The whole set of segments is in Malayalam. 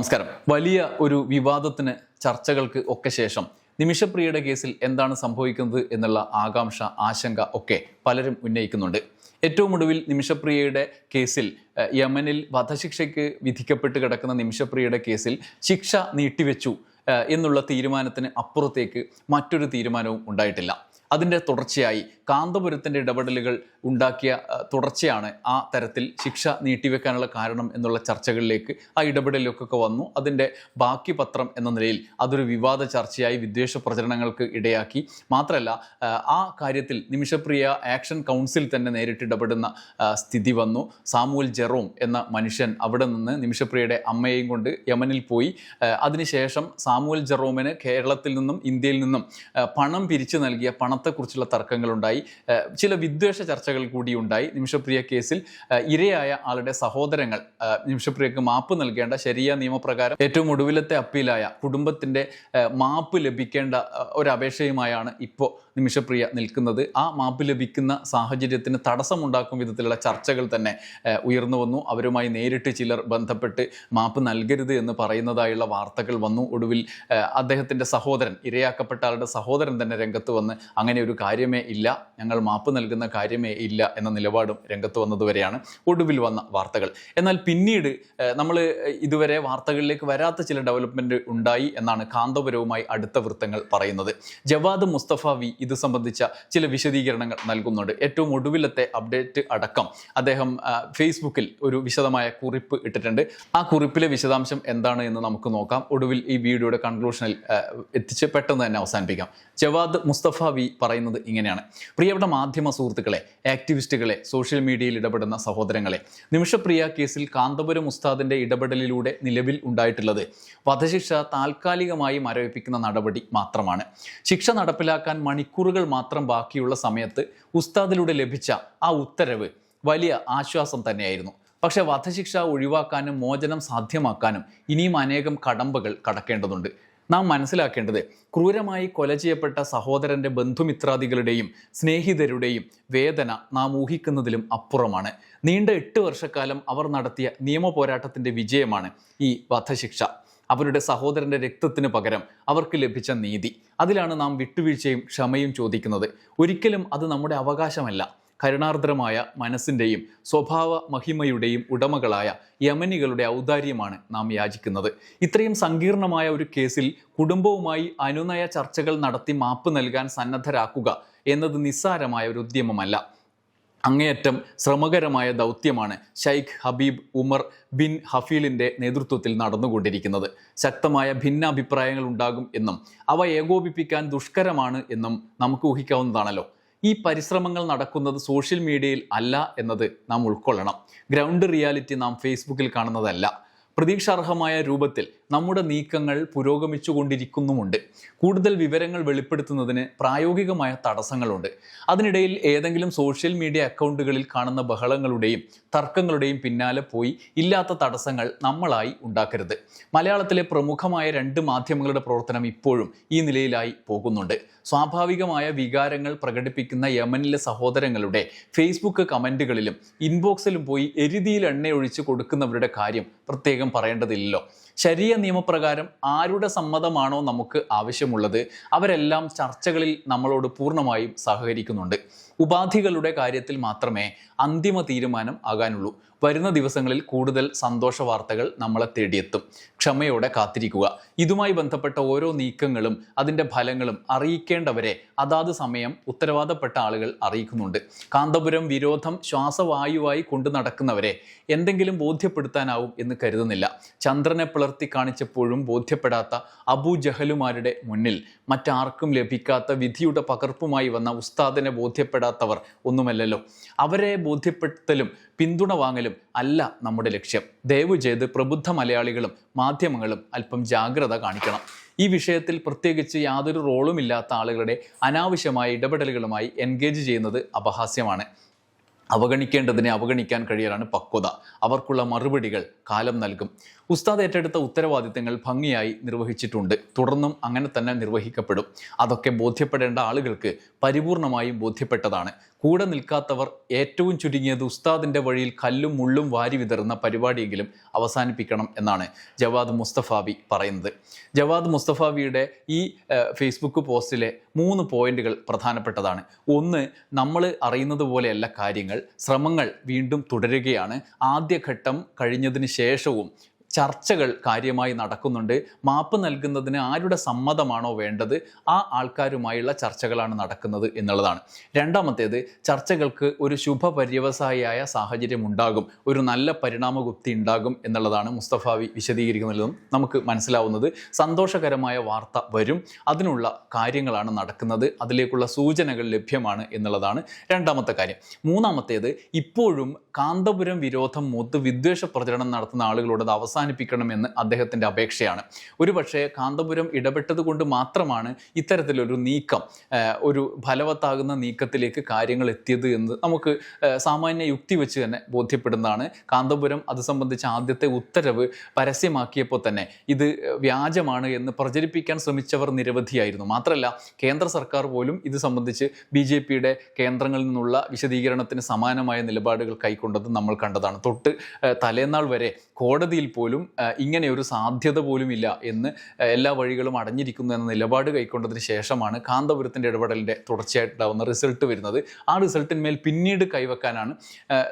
നമസ്കാരം. വലിയ ഒരു വിവാദത്തിന് ചർച്ചകൾക്ക് ഒക്കെ ശേഷം നിമിഷപ്രിയയുടെ കേസിൽ എന്താണ് സംഭവിക്കുന്നത് എന്നുള്ള ആകാംക്ഷ ആശങ്ക ഒക്കെ പലരും ഉന്നയിക്കുന്നുണ്ട്. ഏറ്റവും ഒടുവിൽ നിമിഷപ്രിയയുടെ കേസിൽ യമനിൽ വധശിക്ഷയ്ക്ക് വിധിക്കപ്പെട്ട് കിടക്കുന്ന നിമിഷപ്രിയയുടെ കേസിൽ ശിക്ഷ നീട്ടിവെച്ചു എന്നുള്ള തീരുമാനത്തിന് അപ്പുറത്തേക്ക് മറ്റൊരു തീരുമാനവും ഉണ്ടായിട്ടില്ല. അതിന്റെ തുടർച്ചയായി കാന്തപുരത്തിന്റെ ഇടപെടലുകൾ ഉണ്ടാക്കിയ തുടർച്ചയാണ് ആ തരത്തിൽ ശിക്ഷ നീട്ടിവെക്കാനുള്ള കാരണം എന്നുള്ള ചർച്ചകളിലേക്ക് ആ ഇടപെടലൊക്കെ വന്നു. അതിന്റെ ബാക്കി പത്രം എന്ന നിലയിൽ അതൊരു വിവാദ ചർച്ചയായി വിദ്വേഷ പ്രചരണങ്ങൾക്ക് ഇടയാക്കി. മാത്രമല്ല ആ കാര്യത്തിൽ നിമിഷപ്രിയ ആക്ഷൻ കൗൺസിൽ തന്നെ നേരിട്ട് ഇടപെടുന്ന സ്ഥിതി വന്നു. സാമുവൽ ജെറോം എന്ന മനുഷ്യൻ അവിടെ നിന്ന് നിമിഷപ്രിയയുടെ അമ്മയെയും കൊണ്ട് യമനിൽ പോയി. അതിനുശേഷം സാമുവൽ ജെറോമിന് കേരളത്തിൽ നിന്നും ഇന്ത്യയിൽ നിന്നും പണം പിരിച്ചു നൽകിയ പണത്തെക്കുറിച്ചുള്ള തർക്കങ്ങളുണ്ടായി. അഹ്, ചില വിദ്വേഷ ചർച്ചകൾ കൂടി ഉണ്ടായി. നിമിഷപ്രിയ കേസിൽ ഇരയായ ആളുടെ സഹോദരങ്ങൾ നിമിഷപ്രിയക്ക് മാപ്പ് നൽകേണ്ട ശരിയ നിയമപ്രകാരം ഏറ്റവും ഒടുവിലത്തെ അപ്പീലായ കുടുംബത്തിന്റെ മാപ്പ് ലഭിക്കേണ്ട ഒരു അപേക്ഷയുമായാണ് ഇപ്പോൾ നിമിഷപ്രിയ നിൽക്കുന്നത്. ആ മാപ്പ് ലഭിക്കുന്ന സാഹചര്യത്തിന് തടസ്സമുണ്ടാക്കും വിധത്തിലുള്ള ചർച്ചകൾ തന്നെ ഉയർന്നു വന്നു. അവരുമായി നേരിട്ട് ചിലർ ബന്ധപ്പെട്ട് മാപ്പ് നൽകരുത് എന്ന് പറയുന്നതായുള്ള വാർത്തകൾ വന്നു. ഒടുവിൽ അദ്ദേഹത്തിന്റെ സഹോദരൻ ഇരയാക്കപ്പെട്ട ആളുടെ സഹോദരൻ തന്നെ രംഗത്ത് വന്ന് അങ്ങനെ ഒരു കാര്യമേ ഇല്ല. ഞങ്ങൾ മാപ്പ് നൽകുന്ന കാര്യമേ ഇല്ല എന്ന നിലപാടും രംഗത്ത് വന്നതുവരെയാണ് ഒടുവിൽ വന്ന വാർത്തകൾ. എന്നാൽ പിന്നീട് നമ്മൾ ഇതുവരെ വാർത്തകളിലേക്ക് വരാത്ത ചില ഡെവലപ്മെന്റ് ഉണ്ടായി എന്നാണ് കാന്തപുരവുമായി അടുത്ത വൃത്തങ്ങൾ പറയുന്നത്. ജവാദ് മുസ്തഫ വി ഇത് സംബന്ധിച്ച ചില വിശദീകരണങ്ങൾ നൽകുന്നുണ്ട്. ഏറ്റവും ഒടുവിലത്തെ അപ്ഡേറ്റ് അടക്കം അദ്ദേഹം ഫേസ്ബുക്കിൽ ഒരു വിശദമായ കുറിപ്പ് ഇട്ടിട്ടുണ്ട്. ആ കുറിപ്പിലെ വിശദാംശം എന്താണ് എന്ന് നമുക്ക് നോക്കാം. ഒടുവിൽ ഈ വീഡിയോയുടെ കൺക്ലൂഷനിൽ എത്തിച്ച് പെട്ടെന്ന് തന്നെ അവസാനിപ്പിക്കാം. ജവാദ് മുസ്തഫ വി പറയുന്നത് ഇങ്ങനെയാണ്. പ്രിയപ്പെട്ട മാധ്യമ സുഹൃത്തുക്കളെ ആക്ടിവിസ്റ്റുകളെ സോഷ്യൽ മീഡിയയിൽ ഇടപെടുന്ന സഹോദരങ്ങളെ നിമിഷപ്രിയ കേസിൽ കാന്തപുരം ഉസ്താദിന്റെ ഇടപെടലിലൂടെ നിലവിൽ ഉണ്ടായിട്ടുള്ളത് വധശിക്ഷ താൽക്കാലികമായി മരവിപ്പിക്കുന്ന നടപടി മാത്രമാണ്. ശിക്ഷ നടപ്പിലാക്കാൻ മണിക്കൂറുകൾ മാത്രം ബാക്കിയുള്ള സമയത്ത് ഉസ്താദിലൂടെ ലഭിച്ച ആ ഉത്തരവ് വലിയ ആശ്വാസം തന്നെയായിരുന്നു. പക്ഷേ വധശിക്ഷ ഒഴിവാക്കാനും മോചനം സാധ്യമാക്കാനും ഇനിയും അനേകം കടമ്പകൾ കടക്കേണ്ടതുണ്ട്. നാം മനസ്സിലാക്കേണ്ടത് ക്രൂരമായി കൊല ചെയ്യപ്പെട്ട സഹോദരന്റെ ബന്ധുമിത്രാദികളുടെയും സ്നേഹിതരുടെയും വേദന നാം ഊഹിക്കുന്നതിലും അപ്പുറമാണ്. നീണ്ട എട്ട് വർഷക്കാലം അവർ നടത്തിയ നിയമ പോരാട്ടത്തിന്റെ വിജയമാണ് ഈ വധശിക്ഷ. അവരുടെ സഹോദരന്റെ രക്തത്തിന് പകരം അവർക്ക് ലഭിച്ച നീതി. അതിലാണ് നാം വിട്ടുവീഴ്ചയും ക്ഷമയും ചോദിക്കുന്നത്. ഒരിക്കലും അത് നമ്മുടെ അവകാശമല്ല. കരുണാർദ്രമായ മനസ്സിന്റെയും സ്വഭാവ മഹിമയുടെയും ഉടമകളായ യമനികളുടെ ഔദാര്യമാണ് നാം യാചിക്കുന്നത്. ഇത്രയും സങ്കീർണമായ ഒരു കേസിൽ കുടുംബവുമായി അനുനയ ചർച്ചകൾ നടത്തി മാപ്പ് നൽകാൻ സന്നദ്ധരാക്കുക എന്നത് നിസ്സാരമായ ഒരു ഉദ്യമമല്ല. അങ്ങേയറ്റം ശ്രമകരമായ ദൗത്യമാണ് ഷൈഖ് ഹബീബ് ഉമർ ബിൻ ഹഫീലിന്റെ നേതൃത്വത്തിൽ നടന്നുകൊണ്ടിരിക്കുന്നത്. ശക്തമായ ഭിന്നാഭിപ്രായങ്ങൾ ഉണ്ടാകും എന്നും അവ ഏകോപിപ്പിക്കാൻ ദുഷ്കരമാണ് എന്നും നമുക്ക് ഊഹിക്കാവുന്നതാണല്ലോ. ഈ പരിശ്രമങ്ങൾ നടക്കുന്നത് സോഷ്യൽ മീഡിയയിൽ അല്ല എന്നത് നാം ഉൾക്കൊള്ളണം. ഗ്രൗണ്ട് റിയാലിറ്റി നാം ഫേസ്ബുക്കിൽ കാണുന്നതല്ല. പ്രതീക്ഷാർഹമായ രൂപത്തിൽ നമ്മുടെ നീക്കങ്ങൾ പുരോഗമിച്ചുകൊണ്ടിരിക്കുന്നുമുണ്ട്. കൂടുതൽ വിവരങ്ങൾ വെളിപ്പെടുത്തുന്നതിന് പ്രായോഗികമായ തടസ്സങ്ങളുണ്ട്. അതിനിടയിൽ ഏതെങ്കിലും സോഷ്യൽ മീഡിയ അക്കൗണ്ടുകളിൽ കാണുന്ന ബഹളങ്ങളുടെയും തർക്കങ്ങളുടെയും പിന്നാലെ പോയി ഇല്ലാത്ത തടസ്സങ്ങൾ നമ്മളായി ഉണ്ടാക്കരുത്. മലയാളത്തിലെ പ്രമുഖമായ രണ്ട് മാധ്യമങ്ങളുടെ പ്രവർത്തനം ഇപ്പോഴും ഈ നിലയിലായി പോകുന്നുണ്ട്. സ്വാഭാവികമായ വികാരങ്ങൾ പ്രകടിപ്പിക്കുന്ന യമനിലെ സഹോദരങ്ങളുടെ ഫേസ്ബുക്ക് കമന്റുകളിലും ഇൻബോക്സിലും പോയി എരുതിയിൽ എണ്ണയൊഴിച്ച് കൊടുക്കുന്നവരുടെ കാര്യം പ്രത്യേകം പറയേണ്ടതില്ലല്ലോ. ശരീര നിയമപ്രകാരം ആരുടെ സമ്മതമാണോ നമുക്ക് ആവശ്യമുള്ളത് അവരെല്ലാം ചർച്ചകളിൽ നമ്മളോട് പൂർണമായും സഹകരിക്കുന്നുണ്ട്. ഉപാധികളുടെ കാര്യത്തിൽ മാത്രമേ അന്തിമ തീരുമാനം ആകാനുള്ളൂ. വരുന്ന ദിവസങ്ങളിൽ കൂടുതൽ സന്തോഷ വാർത്തകൾ നമ്മളെ തേടിയെത്തും. ക്ഷമയോടെ കാത്തിരിക്കുക. ഇതുമായി ബന്ധപ്പെട്ട ഓരോ നീക്കങ്ങളും അതിന്റെ ഫലങ്ങളും അറിയിക്കേണ്ടവരെ അതാത് സമയം ഉത്തരവാദപ്പെട്ട ആളുകൾ അറിയിക്കുന്നുണ്ട്. കാന്തപുരം വിരോധം ശ്വാസവായുവായി കൊണ്ടു നടക്കുന്നവരെ എന്തെങ്കിലും ബോധ്യപ്പെടുത്താനാവും എന്ന് കരുതുന്നില്ല. ചന്ദ്രനെ പിളർത്തി കാണിച്ചപ്പോഴും ബോധ്യപ്പെടാത്ത അബു ജഹലുമാരുടെ മുന്നിൽ മറ്റാർക്കും ലഭിക്കാത്ത വിധിയുടെ പകർപ്പുമായി വന്ന ഉസ്താദിനെ ബോധ്യപ്പെടാത്തവർ ഒന്നുമല്ലല്ലോ. അവരെ ബോധ്യപ്പെടുത്തലും പിന്തുണ വാങ്ങലും അല്ല നമ്മുടെ ലക്ഷ്യം. ദയവ് ചെയ്ത് പ്രബുദ്ധ മലയാളികളും മാധ്യമങ്ങളും അല്പം ജാഗ്രത കാണിക്കണം. ഈ വിഷയത്തിൽ പ്രത്യേകിച്ച് യാതൊരു റോളും ഇല്ലാത്ത ആളുകളുടെ അനാവശ്യമായ ഇടപെടലുകളുമായി എൻഗേജ് ചെയ്യുന്നത് അപഹാസ്യമാണ്. അവഗണിക്കേണ്ടതിനെ അവഗണിക്കാൻ കഴിയലാണ് പക്വത. അവർക്കുള്ള മറുപടികൾ കാലം നൽകും. ഉസ്താദ് ഏറ്റെടുത്ത ഉത്തരവാദിത്തങ്ങൾ ഭംഗിയായി നിർവഹിച്ചിട്ടുണ്ട്. തുടർന്നും അങ്ങനെ തന്നെ നിർവഹിക്കപ്പെടും. അതൊക്കെ ബോധ്യപ്പെടേണ്ട ആളുകൾക്ക് പരിപൂർണമായും ബോധ്യപ്പെട്ടതാണ്. കൂടെ നിൽക്കാത്തവർ ഏറ്റവും ചുരുങ്ങിയത് ഉസ്താദിന്റെ വഴിയിൽ കല്ലും മുള്ളും വാരി വിതറുന്ന പരിപാടിയെങ്കിലും അവസാനിപ്പിക്കണം എന്നാണ് ജവാദ് മുസ്തഫാബി പറയുന്നത്. ജവാദ് മുസ്തഫാബിയുടെ ഈ ഫേസ്ബുക്ക് പോസ്റ്റിലെ മൂന്ന് പോയിന്റുകൾ പ്രധാനപ്പെട്ടതാണ്. ഒന്ന് നമ്മൾ അറിയുന്നത് പോലെയല്ല കാര്യങ്ങൾ ശ്രമങ്ങൾ വീണ്ടും തുടരുകയാണ്. ആദ്യഘട്ടം കഴിഞ്ഞതിന് ശേഷവും ചർച്ചകൾ കാര്യമായി നടക്കുന്നുണ്ട്. മാപ്പ് നൽകുന്നതിന് ആരുടെ സമ്മതമാണോ വേണ്ടത് ആ ആൾക്കാരുമായുള്ള ചർച്ചകളാണ് നടക്കുന്നത് എന്നുള്ളതാണ്. രണ്ടാമത്തേത് ചർച്ചകൾക്ക് ഒരു ശുഭപര്യവസായിയായ സാഹചര്യം ഉണ്ടാകും ഒരു നല്ല പരിണാമഗുപ്തി ഉണ്ടാകും എന്നുള്ളതാണ് മുസ്തഫാവി വിശദീകരിക്കുന്നതിലും നമുക്ക് മനസ്സിലാവുന്നത്. സന്തോഷകരമായ വാർത്ത വരും. അതിനുള്ള കാര്യങ്ങളാണ് നടക്കുന്നത്. അതിലേക്കുള്ള സൂചനകൾ ലഭ്യമാണ് എന്നുള്ളതാണ് രണ്ടാമത്തെ കാര്യം. മൂന്നാമത്തേത് ഇപ്പോഴും കാന്തപുരം വിരോധം മൂത്ത് വിദ്വേഷ പ്രചരണം നടത്തുന്ന ആളുകളോട് അത് അവസാനിപ്പിക്കണമെന്ന് അദ്ദേഹത്തിന്റെ അപേക്ഷയാണ്. ഒരുപക്ഷേ കാന്തപുരം ഇടപെട്ടത് കൊണ്ട് മാത്രമാണ് ഇത്തരത്തിലൊരു നീക്കം ഒരു ഫലവത്താകുന്ന നീക്കത്തിലേക്ക് കാര്യങ്ങൾ എത്തിയത് എന്ന് നമുക്ക് സാമാന്യ യുക്തി വെച്ച് തന്നെ ബോധ്യപ്പെടുന്നതാണ്. കാന്തപുരം അത് സംബന്ധിച്ച ആദ്യത്തെ ഉത്തരവ് പരസ്യമാക്കിയപ്പോൾ തന്നെ ഇത് വ്യാജമാണ് എന്ന് പ്രചരിപ്പിക്കാൻ ശ്രമിച്ചവർ നിരവധിയായിരുന്നു. മാത്രമല്ല കേന്ദ്ര സർക്കാർ പോലും ഇത് സംബന്ധിച്ച് ബി ജെ പിയുടെ കേന്ദ്രങ്ങളിൽ നിന്നുള്ള വിശദീകരണത്തിന് സമാനമായ നിലപാടുകൾ കൈക്കൊണ്ടത് നമ്മൾ കണ്ടതാണ്. തൊട്ട് തലേന്നാൾ വരെ കോടതിയിൽ പോലും ഏഹ്, ഇങ്ങനെ ഒരു സാധ്യത പോലും ഇല്ല എന്ന് എല്ലാ വഴികളും അടഞ്ഞിരിക്കുന്നു എന്ന നിലപാട് കൈക്കൊണ്ടതിന് ശേഷമാണ് കാന്തപുരത്തിന്റെ ഇടപെടലിന്റെ തുടർച്ചയായിട്ടുണ്ടാവുന്ന റിസൾട്ട് വരുന്നത്. ആ റിസൾട്ടിന്മേൽ പിന്നീട് കൈവെക്കാനാണ്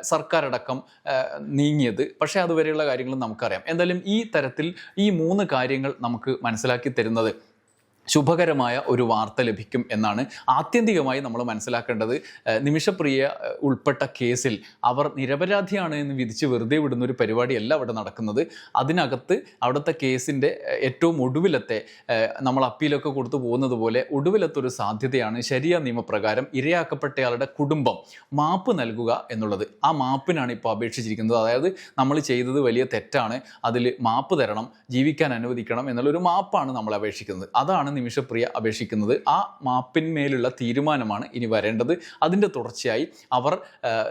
സർക്കാർ സർക്കാരടക്കം നീങ്ങിയത്. പക്ഷേ അതുവരെയുള്ള കാര്യങ്ങളും നമുക്കറിയാം. എന്തായാലും ഈ തരത്തിൽ ഈ മൂന്ന് കാര്യങ്ങൾ നമുക്ക് മനസ്സിലാക്കി തരുന്നത് ശുഭകരമായ ഒരു വാർത്ത ലഭിക്കും എന്നാണ് ആത്യന്തികമായി നമ്മൾ മനസ്സിലാക്കേണ്ടത്. നിമിഷപ്രിയ ഉൾപ്പെട്ട കേസിൽ അവർ നിരപരാധിയാണ് എന്ന് വിധിച്ച് വെറുതെ വിടുന്ന ഒരു പരിപാടിയല്ല അവിടെ നടക്കുന്നത്. അതിനകത്ത് അവിടുത്തെ കേസിന്റെ ഏറ്റവും ഒടുവിലത്തെ നമ്മൾ അപ്പീലൊക്കെ കൊടുത്തു പോകുന്നത് പോലെ ഒടുവിലത്തെ ഒരു സാധ്യതയാണ് ശരിയ നിയമപ്രകാരം ഇരയാക്കപ്പെട്ടയാളുടെ കുടുംബം മാപ്പ് നൽകുക എന്നുള്ളത്. ആ മാപ്പിനാണ് ഇപ്പോൾ അപേക്ഷിച്ചിരിക്കുന്നത്. അതായത് നമ്മൾ ചെയ്തത് വലിയ തെറ്റാണ്. അതിൽ മാപ്പ് തരണം ജീവിക്കാൻ അനുവദിക്കണം എന്നുള്ളൊരു മാപ്പാണ് നമ്മൾ അപേക്ഷിക്കുന്നത്. അതാണ് നിമിഷപ്രിയ അപേക്ഷിക്കുന്നത് ആ മാപ്പിന്മേലുള്ള തീരുമാനമാണ് ഇനി വരേണ്ടത്. അതിന്റെ തുടർച്ചയായി അവർ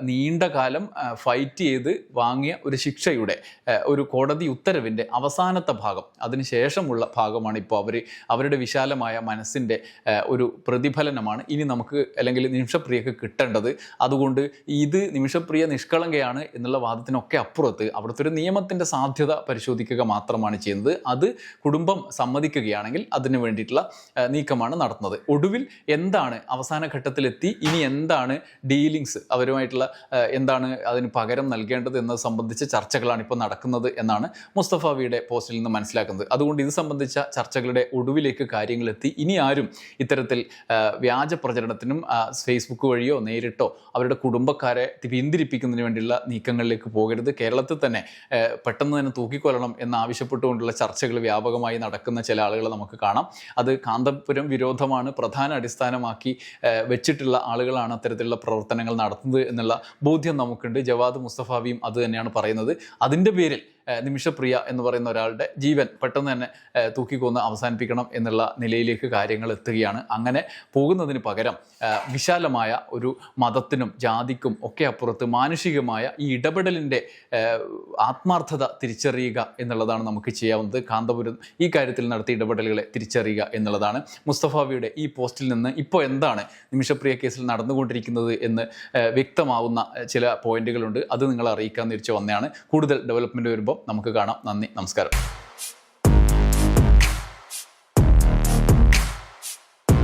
നീണ്ടകാലം നീണ്ട കാലം ഫൈറ്റ് ചെയ്ത് വാങ്ങിയ ഒരു ശിക്ഷയുടെ ഒരു കോടതി ഉത്തരവിന്റെ അവസാനത്തെ ഭാഗം അതിനുശേഷമുള്ള ഭാഗമാണ് ഇപ്പോൾ അവർ അവരുടെ വിശാലമായ മനസ്സിന്റെ ഒരു പ്രതിഫലനമാണ് ഇനി നമുക്ക് അല്ലെങ്കിൽ നിമിഷപ്രിയക്ക് കിട്ടേണ്ടത്. അതുകൊണ്ട് ഇത് നിമിഷപ്രിയ നിഷ്കളങ്കയാണ് എന്നുള്ള വാദത്തിനൊക്കെ അപ്പുറത്ത് അവിടുത്തെ ഒരു നിയമത്തിന്റെ സാധ്യത പരിശോധിക്കുക മാത്രമാണ് ചെയ്യുന്നത്. അത് കുടുംബം സമ്മതിക്കുകയാണെങ്കിൽ അതിന് വേണ്ടിയിട്ടുള്ള ആ, നീക്കമാണ് നടത്തുന്നത്. ഒടുവിൽ എന്താണ് അവസാന ഘട്ടത്തിലെത്തി? ഇനി എന്താണ് ഡീലിങ്സ്? അവരുമായിട്ടുള്ള എന്താണ് അതിന് പകരം നൽകേണ്ടത് എന്നത് സംബന്ധിച്ച ചർച്ചകളാണ് ഇപ്പോൾ നടക്കുന്നത് എന്നാണ് മുസ്തഫ മുസ്തഫാവിയുടെ പോസ്റ്റിൽ നിന്ന് മനസ്സിലാക്കുന്നത്. അതുകൊണ്ട് ഇത് സംബന്ധിച്ച ചർച്ചകളുടെ ഒടുവിലേക്ക് കാര്യങ്ങളെത്തി. ഇനി ആരും ഇത്തരത്തിൽ വ്യാജ പ്രചരണത്തിനും ഫേസ്ബുക്ക് വഴിയോ നേരിട്ടോ അവരുടെ കുടുംബക്കാരെ പിന്തിരിപ്പിക്കുന്നതിന് വേണ്ടിയുള്ള നീക്കങ്ങളിലേക്ക് പോകരുത്. കേരളത്തിൽ തന്നെ പെട്ടെന്ന് തന്നെ തൂക്കിക്കൊല്ലണം എന്നാവശ്യപ്പെട്ടുകൊണ്ടുള്ള ചർച്ചകൾ വ്യാപകമായി നടക്കുന്ന ചില ആളുകളെ നമുക്ക് കാണാം. അത് കാന്തപുരം വിരോധമാണ് പ്രധാന അടിസ്ഥാനമാക്കി വെച്ചിട്ടുള്ള ആളുകളാണ് അത്തരത്തിലുള്ള പ്രവർത്തനങ്ങൾ നടത്തുന്നത് എന്നുള്ള ബോധ്യം നമുക്കുണ്ട്. ജവാദ് മുസ്തഫാവിയും അത് തന്നെയാണ് പറയുന്നത്. അതിന്റെ പേരിൽ നിമിഷപ്രിയ എന്ന് പറയുന്ന ഒരാളുടെ ജീവൻ പെട്ടെന്ന് തന്നെ തൂക്കിക്കൊന്ന് അവസാനിപ്പിക്കണം എന്നുള്ള നിലയിലേക്ക് കാര്യങ്ങൾ എത്തുകയാണ്. അങ്ങനെ പോകുന്നതിന് പകരം വിശാലമായ ഒരു മതത്തിനും ജാതിക്കും ഒക്കെ അപ്പുറത്ത് മാനുഷികമായ ഈ ഇടപെടലിന്റെ ആത്മാർത്ഥത തിരിച്ചറിയുക എന്നുള്ളതാണ് നമുക്ക് ചെയ്യാവുന്നത്. കാന്തപുരം ഈ കാര്യത്തിൽ നടത്തിയ ഇടപെടലുകളെ തിരിച്ചറിയുക എന്നുള്ളതാണ്. മുസ്തഫാവിയുടെ ഈ പോസ്റ്റിൽ നിന്ന് ഇപ്പോൾ എന്താണ് നിമിഷപ്രിയ കേസിൽ നടന്നുകൊണ്ടിരിക്കുന്നത് എന്ന് വ്യക്തമാവുന്ന ചില പോയിന്റുകളുണ്ട്. അത് നിങ്ങളെ അറിയിക്കാൻ തിരിച്ചു വന്നതാണ്. കൂടുതൽ ഡെവലപ്മെന്റ് വരുമ്പോൾ നമുക്ക് കാണാം. നന്ദി. നമസ്കാരം.